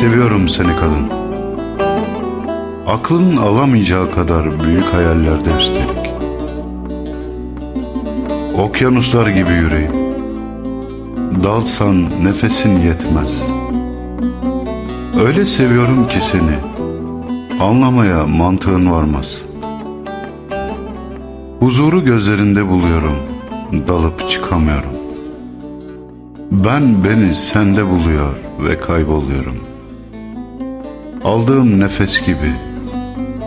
Seviyorum seni kadın. Aklın alamayacağı kadar büyük hayallerde üstelik. Okyanuslar gibi yüreğim. Dalsan nefesin yetmez. Öyle seviyorum ki seni. Anlamaya mantığın varmaz. Huzuru gözlerinde buluyorum. Dalıp çıkamıyorum. Ben beni sende buluyor ve kayboluyorum. Aldığım nefes gibi,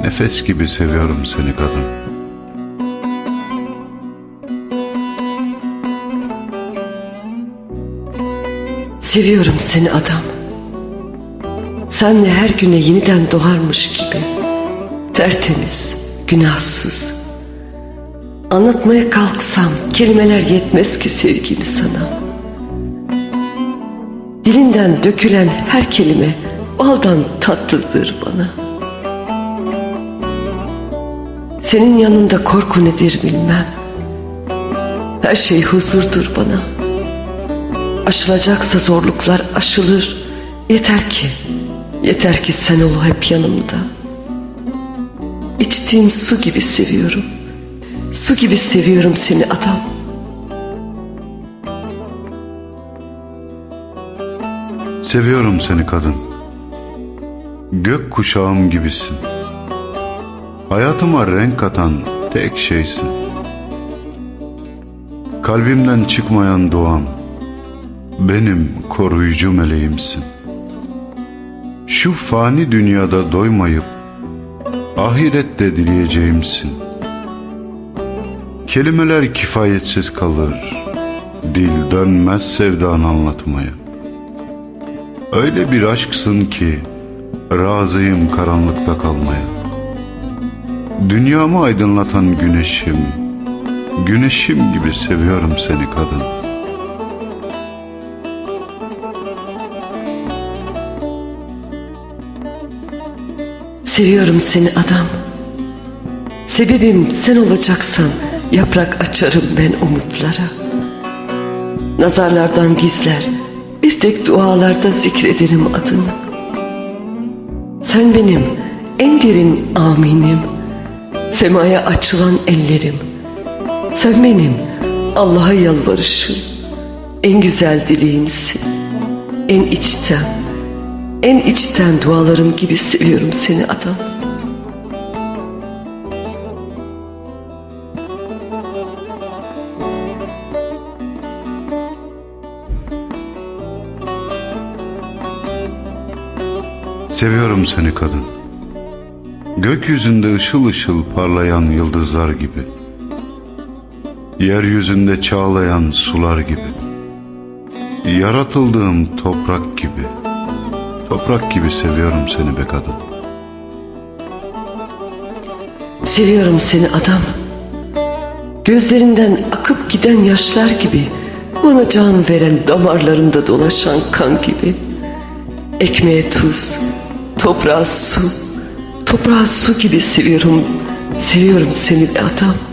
nefes gibi seviyorum seni kadın. Seviyorum seni adam. Senle her güne yeniden doğarmış gibi. Tertemiz, günahsız. Anlatmaya kalksam kelimeler yetmez ki sevgimi sana. Dilinden dökülen her kelime baldan tatlıdır bana. Senin yanında korku nedir bilmem. Her şey huzurdur bana. Aşılacaksa zorluklar aşılır. Yeter ki, yeter ki sen ol hep yanımda. İçtiğim su gibi seviyorum. Su gibi seviyorum seni adam. Seviyorum seni kadın. Gök kuşağım gibisin. Hayatıma renk katan tek şeysin. Kalbimden çıkmayan duam, benim koruyucu meleğimsin. Şu fani dünyada doymayıp, ahirette dileyeceğimsin. Kelimeler kifayetsiz kalır, dil dönmez sevdanı anlatmaya. Öyle bir aşksın ki razıyım karanlıkta kalmaya. Dünyamı aydınlatan güneşim, güneşim gibi seviyorum seni kadın. Seviyorum seni adam. Sebebim sen olacaksan yaprak açarım ben umutlara. Nazarlardan gizler, bir tek dualarda zikrederim adını. Sen benim en derin aminim, semaya açılan ellerim. Sen benim Allah'a yalvarışım, en güzel dileğimsin, en içten, en içten dualarım gibi seviyorum seni adam. Seviyorum seni kadın. Gökyüzünde ışıl ışıl parlayan yıldızlar gibi. Yeryüzünde çağlayan sular gibi. Yaratıldığım toprak gibi. Toprak gibi seviyorum seni be kadın. Seviyorum seni adam. Gözlerinden akıp giden yaşlar gibi. Bana can veren damarlarımda dolaşan kan gibi. Ekmeğe tuz, toprağa su, toprağa su gibi seviyorum. Seviyorum seni be adam.